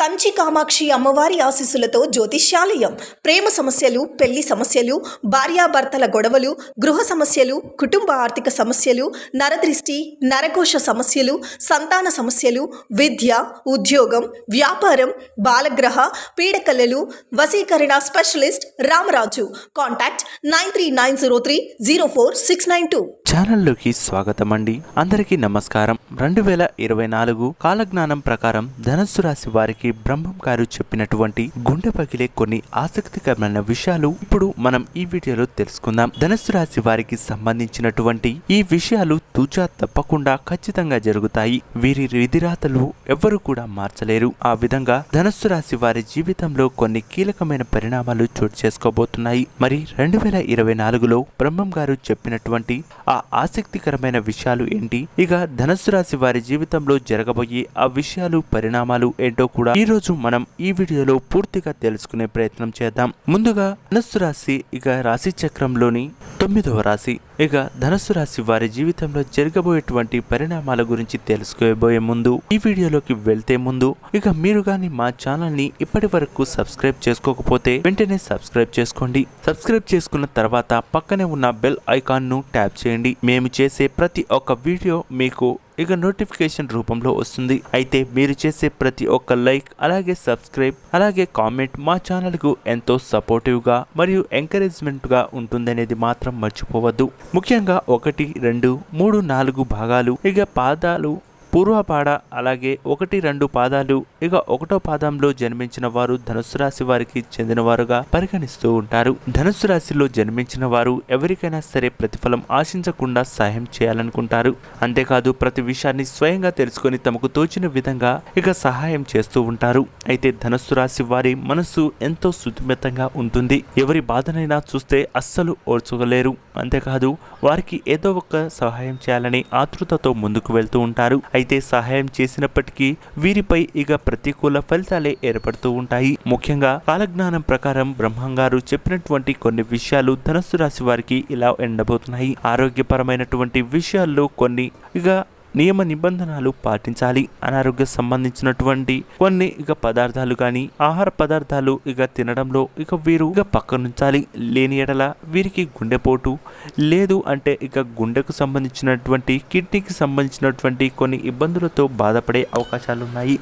కంచి కామాక్షి అమ్మవారి ఆశీస్సులతో జ్యోతిష్యాలయం. ప్రేమ సమస్యలు పెళ్ళి సమస్యలు భార్యాభర్తల గొడవలు గృహ సమస్యలు కుటుంబ ఆర్థిక సమస్యలు నరదృష్టి నరకోశ సమస్యలు సంతాన సమస్యలు విద్య ఉద్యోగం వ్యాపారం బాలగ్రహ పీడకలలు వసీకరణ specialist Ramaraju. Contact nine three nine zero three zero four six nine two. ఛానల్లోకి స్వాగతం అండి అందరికీ నమస్కారం. రెండు వేల ఇరవై నాలుగు కాలజ్ఞానం ప్రకారం ధనస్సు రాశి వారికి బ్రహ్మం గారు చెప్పినటువంటి గుండె పగిలే కొన్ని ఆసక్తికరమైన విషయాలు ఇప్పుడు మనం ఈ వీడియోలో తెలుసుకుందాం. ధనస్సు రాశి వారికి సంబంధించినటువంటి ఈ విషయాలు తూచా తప్పకుండా ఖచ్చితంగా జరుగుతాయి. వీరి విధిరాతలు ఎవ్వరు కూడా మార్చలేరు. ఆ విధంగా ధనస్సు రాశి వారి జీవితంలో కొన్ని కీలకమైన పరిణామాలు చోటు చేసుకోబోతున్నాయి. మరి రెండు వేల ఇరవై నాలుగులో బ్రహ్మం గారు చెప్పినటువంటి ఆ ఆసక్తికరమైన విషయాలు ఏంటి? ఇక ధనస్సు రాశి వారి జీవితంలో జరగబోయే ఆ విషయాలు పరిణామాలు ఏంటో కూడా ఈరోజు మనం ఈ వీడియోలో పూర్తిగా తెలుసుకునే ప్రయత్నం చేద్దాం. ముందుగా ధనస్సు రాశి ఇక రాశి చక్రంలోని తొమ్మిదవ రాశి ఇక ధనస్సు రాశి వారి జీవితంలో జరగబోయేటువంటి పరిణామాల గురించి తెలుసుకోబోయే ముందు ఈ వీడియోలోకి వెళ్తే ముందు ఇక మీరు గాని మా ఛానల్ని ఇప్పటి వరకు సబ్స్క్రైబ్ చేసుకోకపోతే వెంటనే సబ్స్క్రైబ్ చేసుకోండి. సబ్స్క్రైబ్ చేసుకున్న తర్వాత పక్కనే ఉన్న బెల్ ఐకాన్ను ట్యాప్ చేయండి. మేము చేసే ప్రతి ఒక్క వీడియో మీకు ఇక నోటిఫికేషన్ రూపంలో వస్తుంది. అయితే మీరు చేసే ప్రతి ఒక్క లైక్ అలాగే సబ్స్క్రైబ్ అలాగే కామెంట్ మా ఛానల్కు ఎంతో సపోర్టివ్గా మరియు ఎంకరేజ్మెంట్గా ఉంటుందనేది మాత్రం మర్చిపోవద్దు. ముఖ్యంగా ఒకటి రెండు మూడు నాలుగు భాగాలు ఇక పాదాలు పూర్వపాడ అలాగే ఒకటి రెండు పాదాలు ఇక ఒకటో పాదంలో జన్మించిన వారు ధనుసు రాశి వారికి చెందినవారుగా పరిగణిస్తూ ఉంటారు. ధనుసు రాశిలో జన్మించిన వారు ఎవరికైనా సరే ప్రతిఫలం ఆశించకుండా సహాయం చేయాలనుకుంటారు. అంతేకాదు ప్రతి విషయాన్ని స్వయంగా తెలుసుకొని తమకు తోచిన విధంగా ఇక సహాయం చేస్తూ ఉంటారు. అయితే ధనుస్సు రాశి వారి మనస్సు ఎంతో శుద్ధిమితంగా ఉంటుంది. ఎవరి బాధనైనా చూస్తే అస్సలు ఓర్చుకోలేరు. అంతేకాదు వారికి ఏదో ఒక సహాయం చేయాలని ఆతృతతో ముందుకు వెళ్తూ ఉంటారు. అయితే సహాయం చేసినప్పటికీ వీరిపై ఇక ప్రతికూల ఫలితాలే ఏర్పడుతూ ఉంటాయి. ముఖ్యంగా కాలజ్ఞానం ప్రకారం బ్రహ్మంగారు చెప్పినటువంటి కొన్ని విషయాలు ధనస్సు రాశి వారికి ఇలా ఎండబోతున్నాయి. ఆరోగ్యపరమైనటువంటి విషయాల్లో కొన్ని ఇక నియమ నిబంధనలు పాటించాలి. అనారోగ్య సంబంధించినటువంటి కొన్ని ఇక పదార్థాలు కానీ ఆహార పదార్థాలు ఇక తినడంలో ఇక వీరు ఇక పక్కనుంచాలి. లేని ఎడల వీరికి గుండెపోటు. లేదు అంటే ఇక గుండెకు సంబంధించినటువంటి కిడ్నీకి సంబంధించినటువంటి కొన్ని ఇబ్బందులతో బాధపడే అవకాశాలు ఉన్నాయి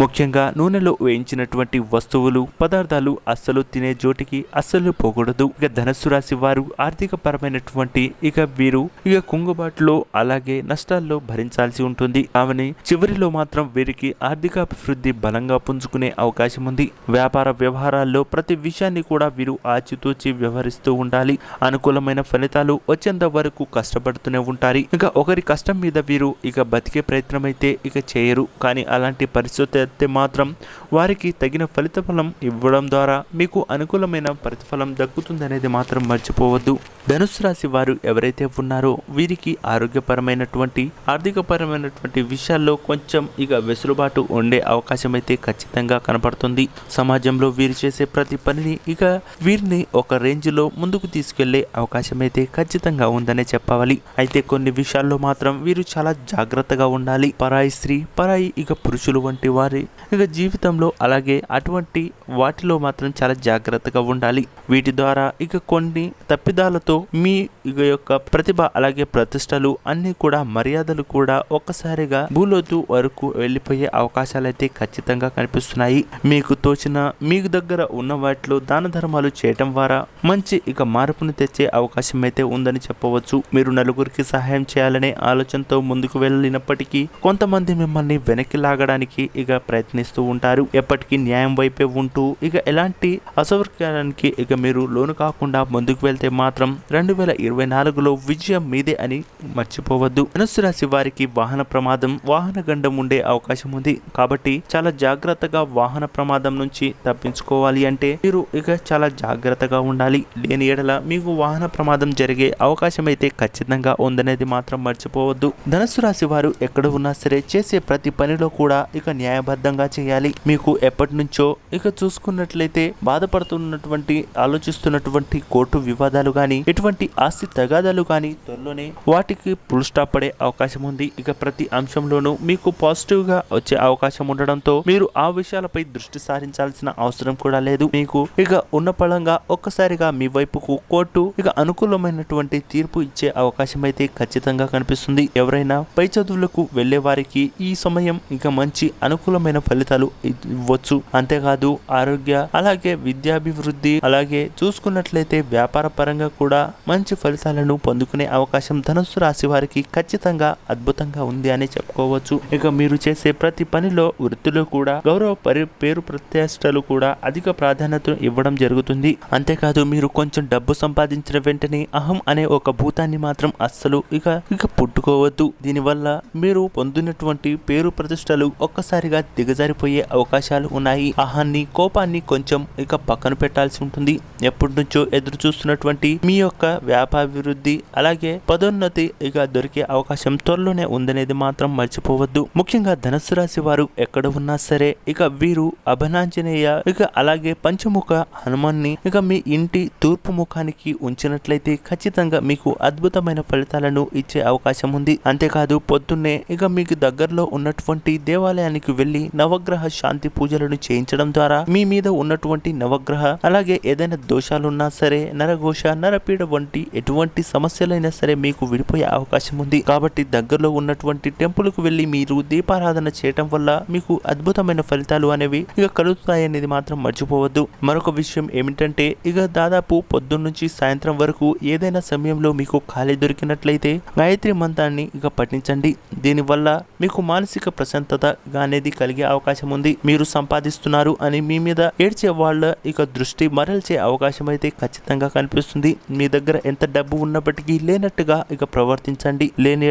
ముఖ్యంగా నూనెలో వేయించినటువంటి వస్తువులు పదార్థాలు అస్సలు తినే జోటికి అస్సలు పోకూడదు. ఇక ధనస్సు రాశి వారు ఆర్థిక పరమైనటువంటి ఇక వీరు ఇక కుంగుబాటులో అలాగే నష్టాల్లో భరించాల్సి ఉంటుంది. ఆమెని చివరిలో మాత్రం వీరికి ఆర్థిక అభివృద్ధి బలంగా పుంజుకునే అవకాశం ఉంది. వ్యాపార వ్యవహారాల్లో ప్రతి విషయాన్ని కూడా వీరు ఆచితూచి వ్యవహరిస్తూ ఉండాలి. అనుకూలమైన ఫలితాలు వచ్చేంత వరకు కష్టపడుతూనే ఉంటారు. ఇక ఒకరి కష్టం మీద వీరు ఇక బతికే ప్రయత్నం అయితే ఇక చేయరు. కానీ అలాంటి పరిస్థితి అయితే మాత్రం వారికి తగిన ఫలిత ఫలం ఇవ్వడం ద్వారా మీకు అనుకూలమైన ప్రతిఫలం దక్కుతుందనేది మాత్రం మర్చిపోవద్దు. ధనుసు రాశి వారు ఎవరైతే ఉన్నారో వీరికి ఆరోగ్యపరమైనటువంటి ఆర్థికపరమైనటువంటి విషయాల్లో కొంచెం ఇక వెసులుబాటు ఉండే అవకాశం అయితే ఖచ్చితంగా కనపడుతుంది. సమాజంలో వీరు చేసే ప్రతి పనిని ఇక వీరిని ఒక రేంజ్లో ముందుకు తీసుకెళ్ళే అవకాశం అయితే ఖచ్చితంగా ఉందనే చెప్పాలి. అయితే కొన్ని విషయాల్లో మాత్రం వీరు చాలా జాగ్రత్తగా ఉండాలి. పరాయి స్త్రీ పరాయి ఇక పురుషులు వంటి వారి ఇక జీవితంలో అలాగే అటువంటి వాటిలో మాత్రం చాలా జాగ్రత్తగా ఉండాలి. వీటి ద్వారా ఇక కొన్ని తప్పిదాలతో మీ ఇక యొక్క ప్రతిభ అలాగే ప్రతిష్టలు అన్ని కూడా మర్యాదలు కూడా ఒక్కసారిగా భూలోతు వరకు వెళ్ళిపోయే అవకాశాలు అయితే ఖచ్చితంగా కనిపిస్తున్నాయి. మీకు తోచిన మీకు దగ్గర ఉన్న వాటిలో దాన ధర్మాలు చేయటం ద్వారా మంచి ఇక మార్పును తెచ్చే అవకాశం అయితే ఉందని చెప్పవచ్చు. మీరు నలుగురికి సహాయం చేయాలనే ఆలోచనతో ముందుకు వెళ్ళినప్పటికీ కొంతమంది మిమ్మల్ని వెనక్కి లాగడానికి ఇక ప్రయత్నిస్తూ ఉంటారు. ఎప్పటికీ న్యాయం వైపే ఉంటూ ఇక ఎలాంటి అసౌకర్యానికి ఇక మీరు లోను కాకుండా ముందుకు వెళ్తే మాత్రం రెండు వేల ఇరవై నాలుగులో విజయం మీదే అని మర్చిపోవద్దు. ధనుసు రాశి వారికి వాహన ప్రమాదం వాహన గండం ఉండే అవకాశం ఉంది. కాబట్టి చాలా జాగ్రత్తగా వాహన ప్రమాదం నుంచి తప్పించుకోవాలి అంటే మీరు ఇక చాలా జాగ్రత్తగా ఉండాలి. లేని ఎడల మీకు వాహన ప్రమాదం జరిగే అవకాశం అయితే ఖచ్చితంగా ఉందనేది మాత్రం మర్చిపోవద్దు. ధనుసు రాశి వారు ఎక్కడ ఉన్నా సరే చేసే ప్రతి పనిలో కూడా ఇక న్యాయబద్ధంగా చేయాలి. మీకు ఎప్పటి నుంచో ఇక చూసుకున్నట్లయితే బాధపడుతున్నటువంటి ఆలోచిస్తున్నటువంటి కోర్టు వివాదాలు కానీ ఎటువంటి ఆస్తి తగాదాలు కానీ త్వరలోనే వాటికి ఫుల్ స్టాప్ పడే అవకాశం ఉంది. ఇక ప్రతి అంశంలోనూ మీకు పాజిటివ్గా వచ్చే అవకాశం ఉండడంతో మీరు ఆ విషయాలపై దృష్టి సారించాల్సిన అవసరం కూడా లేదు. మీకు ఇక ఉన్న పళంగా ఒక్కసారిగా మీ వైపుకు కోర్టు ఇక అనుకూలమైనటువంటి తీర్పు ఇచ్చే అవకాశం అయితే ఖచ్చితంగా కనిపిస్తుంది. ఎవరైనా పై చదువులకు వెళ్ళే వారికి ఈ సమయం ఇక మంచి అనుకూలమైన ఫలితాలు ఇవ్వచ్చు. అంతేకాదు ఆరోగ్య అలాగే విద్యాభివృద్ధి అలాగే చూసుకున్నట్లయితే వ్యాపార పరంగా కూడా మంచి ఫలితాలను పొందుకునే అవకాశం ధనుస్సు రాశి వారికి ఖచ్చితంగా అద్భుతంగా ఉంది అని చెప్పుకోవచ్చు. ఇక మీరు చేసే ప్రతి పనిలో వృత్తిలో కూడా గౌరవ పరి పేరు ప్రతిష్టలు కూడా అధిక ప్రాధాన్యత ఇవ్వడం జరుగుతుంది. అంతేకాదు మీరు కొంచెం డబ్బు సంపాదించిన వెంటనే అహం అనే ఒక భూతాన్ని మాత్రం అస్సలు ఇక ఇక పుట్టుకోవద్దు. దీనివల్ల మీరు పొందినటువంటి పేరు ప్రతిష్టలు ఒక్కసారిగా దిగజారిపోయే అవకాశాలు ఉన్నాయి. అహాన్ని కోపాన్ని కొంచెం ఇక పక్కన పెట్టాల్సి ఉంటుంది. ఎప్పటి నుంచో ఎదురు చూస్తున్నటువంటి మీ యొక్క వ్యాపారాభివృద్ధి అలాగే పదోన్నతి ఇక దొరికే అవకాశం త్వరలోనే ఉందనేది మాత్రం మర్చిపోవద్దు. ముఖ్యంగా ధనుసు రాశి వారు ఎక్కడ ఉన్నా సరే ఇక వీరు అభనాంజనేయ ఇక అలాగే పంచముఖ హనుమాన్ని ఇక మీ ఇంటి తూర్పు ముఖానికి ఉంచినట్లయితే ఖచ్చితంగా మీకు అద్భుతమైన ఫలితాలను ఇచ్చే అవకాశం ఉంది. అంతేకాదు పొద్దున్నే ఇక మీకు దగ్గరలో ఉన్నటువంటి దేవాలయానికి వెళ్ళి నవగ్రహ శాంతి పూజలను చేయించడం ద్వారా మీ మీద ఉన్నటువంటి నవగ్రహ అలాగే ఏదైనా దోషాలున్నా సరే నరఘోష నరపీడ వంటి ఎటువంటి సమస్యలైనా సరే మీకు విడిపోయే అవకాశం ఉంది. కాబట్టి దగ్గరలో ఉన్నటువంటి టెంపుల్కు వెళ్ళి మీరు దీపారాధన చేయటం వల్ల మీకు అద్భుతమైన ఫలితాలు అనేవి ఇక కలుగుతాయనేది మాత్రం మర్చిపోవద్దు. మరొక విషయం ఏమిటంటే ఇక దాదాపు పొద్దున్న నుంచి సాయంత్రం వరకు ఏదైనా సమయంలో మీకు ఖాళీ దొరికినట్లయితే గాయత్రి మంత్రాన్ని ఇక పఠించండి. దీనివల్ల మీకు మానసిక ప్రశాంతత అనేది కలిగే అవకాశం ఉంది. మీరు సంపాదిస్తున్నారు అని మీ మీద ఏడ్చే వాళ్ళ ఇక దృష్టి మరల్చే అవకాశం అయితే ఖచ్చితంగా కనిపిస్తుంది. మీ దగ్గర ఎంత డబ్బు ఉన్నప్పటికీ లేనట్టుగా ఇక ప్రవర్తించండి. లేని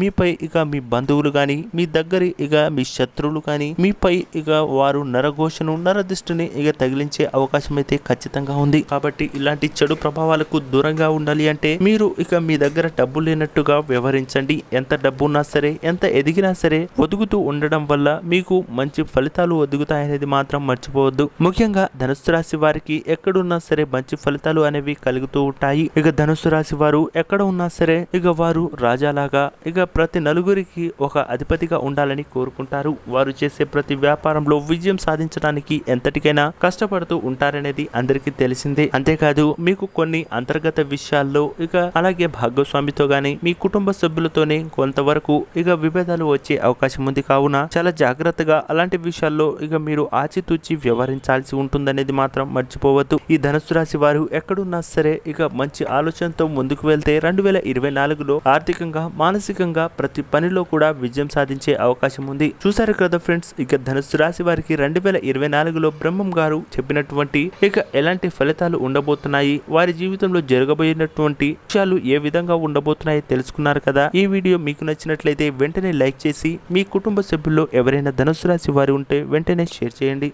మీపై ఇక మీ బంధువులు గాని మీ దగ్గర ఇక మీ శత్రువులు కానీ మీపై ఇక వారు నరఘోషను నరదిష్టిని ఇక తగిలించే అవకాశం అయితే ఖచ్చితంగా ఉంది. కాబట్టి ఇలాంటి చెడు ప్రభావాలకు దూరంగా ఉండాలి అంటే మీరు ఇక మీ దగ్గర డబ్బు లేనట్టుగా వ్యవహరించండి. ఎంత డబ్బు ఉన్నా సరే ఎంత ఎదిగినా సరే ఒదుగుతూ ఉండడం వల్ల మీకు మంచి ఫలితాలు ఒదుగుతాయనేది మాత్రం మర్చిపోవద్దు. ముఖ్యంగా ధనుసు రాశి వారికి ఎక్కడున్నా సరే మంచి ఫలితాలు అనేవి కలుగుతూ ఉంటాయి. ఇక ధనుసు రాశి వారు ఎక్కడ ఉన్నా సరే ఇక వారు రాజాలాగా ఇక ప్రతి నలుగురికి ఒక అధిపతిగా ఉండాలని కోరుకుంటారు. వారు చేసే ప్రతి వ్యాపారంలో విజయం సాధించడానికి ఎంతటికైనా కష్టపడుతూ ఉంటారనేది అందరికీ తెలిసిందే. అంతేకాదు మీకు కొన్ని అంతర్గత విషయాల్లో ఇక అలాగే భాగస్వామితో గాని మీ కుటుంబ సభ్యులతోనే కొంతవరకు ఇక విభేదాలు వచ్చే అవకాశం ఉంది. కావున చాలా జాగ్రత్తగా అలాంటి విషయాల్లో ఇక మీరు ఆచితూచి వ్యవహరించాల్సి ఉంటుందనేది మాత్రం మర్చిపోవద్దు. ఈ ధనుసు రాశి వారు ఎక్కడున్నా సరే ఇక మంచి మంచి ఆలోచనతో ముందుకు వెళ్తే రెండు వేల ఇరవై నాలుగులో ఆర్థికంగా మానసికంగా ప్రతి పనిలో కూడా విజయం సాధించే అవకాశం ఉంది. చూసారు కదా ఫ్రెండ్స్ ఇక ధనుసు రాశి వారికి రెండు వేల ఇరవై నాలుగులో బ్రహ్మం గారు చెప్పినటువంటి ఇక ఎలాంటి ఫలితాలు ఉండబోతున్నాయి వారి జీవితంలో జరగబోయినటువంటి విషయాలు ఏ విధంగా ఉండబోతున్నాయి తెలుసుకున్నారు కదా. ఈ వీడియో మీకు నచ్చినట్లయితే వెంటనే లైక్ చేసి మీ కుటుంబ సభ్యుల్లో ఎవరైనా ధనుసు రాశి వారు ఉంటే వెంటనే షేర్ చేయండి.